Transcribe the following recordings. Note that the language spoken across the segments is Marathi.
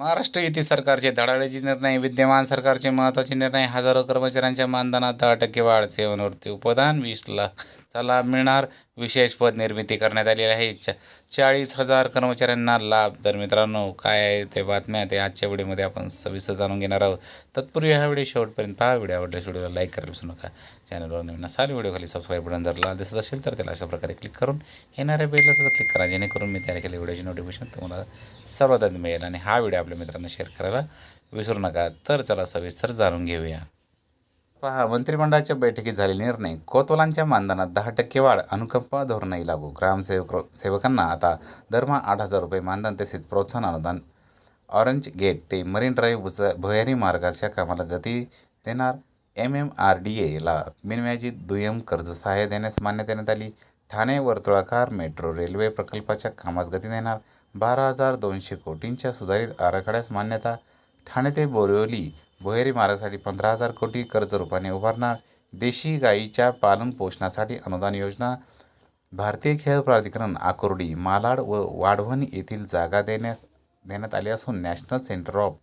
महाराष्ट्र युती सरकारचे धडाडीचे निर्णय विद्यमान सरकारचे महत्त्वाचे निर्णय हजारो कर्मचाऱ्यांच्या मानधनात दहा टक्के वाढ सेवानिवृत्ती उपदान वीस लाख. लाभ मिळणार. विशेष पद निर्मिती करण्यात आलेली आहे. चा चाळीस हजार कर्मचाऱ्यांना लाभ. तर मित्रांनो काय आहे ते बातम्या ते आजच्या व्हिडिओमध्ये आपण सविस्तर जाणून घेणार आहोत. तत्पूर्वी हा व्हिडिओ शेवटपर्यंत पहा. व्हिडिओ आवडल्यास व्हिडिओला लाईक करायला विसरू नका. चॅनलवर नवीन असाल व्हिडिओ खाली सबस्क्राईब बटन जर लाल दिसत असेल तर त्याला अशा प्रकारे क्लिक करून येणाऱ्या बेलला सुद्धा क्लिक करा. जेणेकरून मी तयार केलेल्या व्हिडिओची नोटिफिकेशन तुम्हाला सर्वात आधी मिळेल. आणि हा व्हिडिओ आपल्या मित्रांना शेअर करायला विसरू नका. तर चला सविस्तर जाणून घेऊया. पहा मंत्रिमंडळाच्या बैठकीत झालेले निर्णय कोतवालांच्या मानधनात दहा टक्के वाढ अनुकंपा धोरणही लागू. ग्रामसेवक सेवकांना आता दरमहा आठ हजार रुपये मानधन तसेच प्रोत्साहन अनुदान. ऑरेंज गेट ते मरीन ड्राईव्ह बुज भुयारी मार्गाच्या कामाला गती देणार. एम एम आर डी एला बिनव्याजी दुय्यम कर्ज सहाय्य देण्यास मान्यता देण्यात आली. ठाणे वर्तुळाकार मेट्रो रेल्वे प्रकल्पाच्या कामास गती देणार. बारा हजार दोनशे कोटींच्या सुधारित आराखड्यास मान्यता. ठाणे ते बोरिवली भुयारी मार्गासाठी पंधरा हजार कोटी कर्ज रूपाने उभारणार. देशी गायीच्या पालन पोषणासाठी अनुदान योजना. भारतीय खेळ प्राधिकरण आकुर्डी मालाड व वाढवण येथील जागा देण्यास देण्यात आली असून नॅशनल सेंटर ऑफ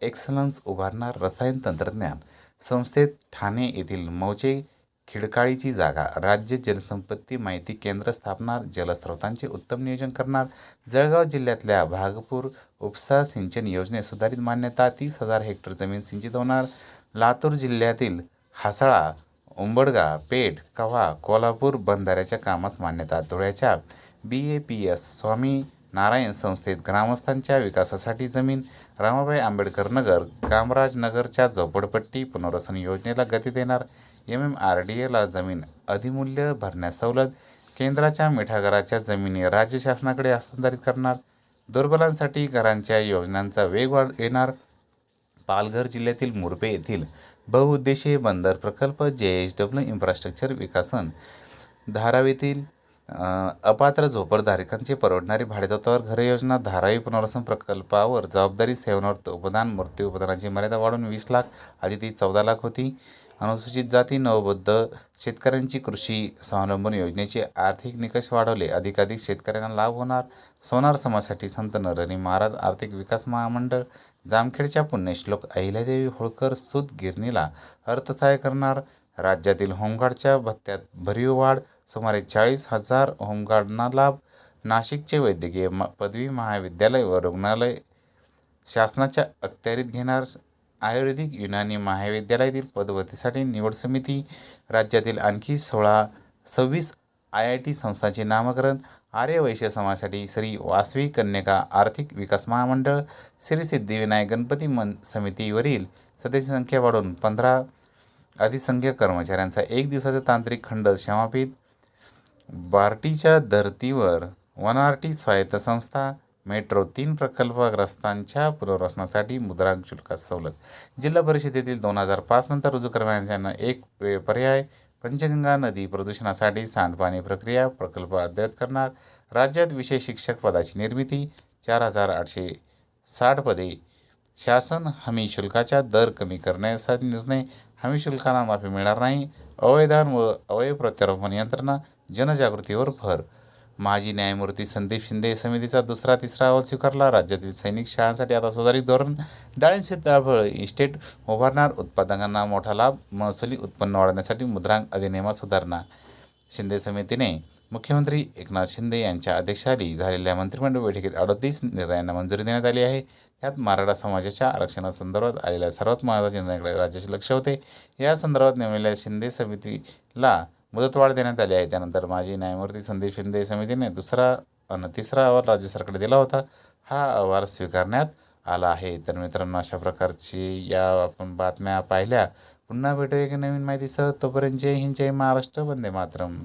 एक्सलन्स उभारणार रसायन तंत्रज्ञान संस्थेत ठाणे येथील मौजे खिडकाळीची जागा राज्य जलसंपत्ती माहिती केंद्र स्थापणार जलस्रोतांचे उत्तम नियोजन करणार जळगाव जिल्ह्यातल्या भागपूर उपसा सिंचन योजने सुधारित मान्यता तीस हजार हेक्टर जमीन सिंचित होणार. लातूर जिल्ह्यातील हासळा उंबडगा पेठ कव्हा कोल्हापूर बंधाऱ्याच्या कामास मान्यता धुळ्याच्या B A P S Swami Narayan संस्थेत ग्रामस्थांच्या विकासासाठी जमीन रामाबाई आंबेडकर नगर कामराज नगरच्या झोपडपट्टी पुनर्वसन योजनेला गती देणार एम एम आर डी एला जमीन अधिमूल्य भरण्यास सवलत केंद्राच्या मिठागराच्या जमिनी राज्य शासनाकडे हस्तांतरित करणार दुर्बलांसाठी घरांच्या योजनांचा वेग वाढ येणार. पालघर जिल्ह्यातील मुरबे येथील बहुउद्देशीय बंदर प्रकल्प जे एच डब्ल्यू इन्फ्रास्ट्रक्चर विकासन धारावीतील अपात्र झोपडधारकांची परवडणारी भाडेतत्वावर घर योजना धारावी पुनर्वसन प्रकल्पावर जबाबदारी सेवनावर उपदान मृत्यू उपदानाची मर्यादा वाढून वीस लाख आधी ती चौदा लाख होती. अनुसूचित जाती नवबद्ध शेतकऱ्यांची कृषी स्वावलंबन योजनेचे आर्थिक निकष वाढवले. अधिकाधिक शेतकऱ्यांना लाभ होणार. सोनार समाजासाठी संत नरहरी महाराज आर्थिक विकास महामंडळ जामखेडच्या पुण्यश्लोक अहिल्यादेवी होळकर सूत गिरणीला अर्थसहाय्य करणार. राज्यातील होमगार्डच्या भत्त्यात भरीव वाढ सुमारे चाळीस हजार होमगार्डना लाभ. नाशिकचे वैद्यकीय म पदवी महाविद्यालय व रुग्णालय शासनाच्या अखत्यारीत घेणार आयुर्वेदिक युनानी महाविद्यालयातील पदभरतीसाठी निवड समिती. राज्यातील आणखी सोळा सव्वीस आय आय टी संस्थांचे नामकरण. आर्यवैश्य समाजासाठी श्री वासवी कन्यका आर्थिक विकास महामंडळ. श्री सिद्धिविनायक गणपती मन समितीवरील सदस्य संख्या वाढवून पंधरा अधिसंख्य कर्मचाऱ्यांचा एक दिवसाचा तांत्रिक खंड समापित. बार्टीच्या धर्तीवर वनआरटी स्वायत्त संस्था मेट्रो तीन प्रकल्पग्रस्तांच्या पुनर्वसनासाठी मुद्रांक शुल्कात सवलत. जिल्हा परिषदेतील दोन हजार पाच नंतर रुजू करण्याच्या एक पर्याय. पंचगंगा नदी प्रदूषणासाठी सांडपाणी प्रक्रिया प्रकल्प अद्ययावत करणार. राज्यात विशेष शिक्षक पदाची निर्मिती चार हजार आठशे साठ पदे. शासन हमी शुल्काचा दर कमी करण्याचा निर्णय हमी शुल्कांना माफी मिळणार नाही. अवयदान व अवयव प्रत्यारोपण यंत्रणा जनजागृतीवर भर. माजी न्यायमूर्ती संदीप शिंदे समितीचा दुसरा तिसरा अहवाल स्वीकारला. राज्यातील सैनिक शाळांसाठी आता सुधारित धोरण डाळिंब सीताफळ इस्टेट उभारणार उत्पादकांना मोठा लाभ महसुली उत्पन्न वाढवण्यासाठी मुद्रांक अधिनियमात सुधारणा. शिंदे समितीने मुख्यमंत्री एकनाथ शिंदे यांच्या अध्यक्षाली झालेल्या मंत्रिमंडळ बैठकीत अडतीस निर्णयांना मंजुरी देण्यात आली आहे. त्यात मराठा समाजाच्या आरक्षणासंदर्भात आलेल्या सर्वात महत्त्वाच्या निर्णयाकडे राज्याचे लक्ष होते. या संदर्भात नेमलेल्या शिंदे समितीला मुदतवाढ देण्यात आली आहे. त्यानंतर माजी न्यायमूर्ती संदीप शिंदे समितीने दुसरा आणि तिसरा अहवाल राज्य सरकारकडे दिला होता. हा अहवाल स्वीकारण्यात आला आहे. तर मित्रांनो अशा प्रकारची या आपण बातम्या पाहिल्या. पुन्हा भेटूया की नवीन माहितीसह. तोपर्यंत जय हिंद जय महाराष्ट्र. वंदे मातरम.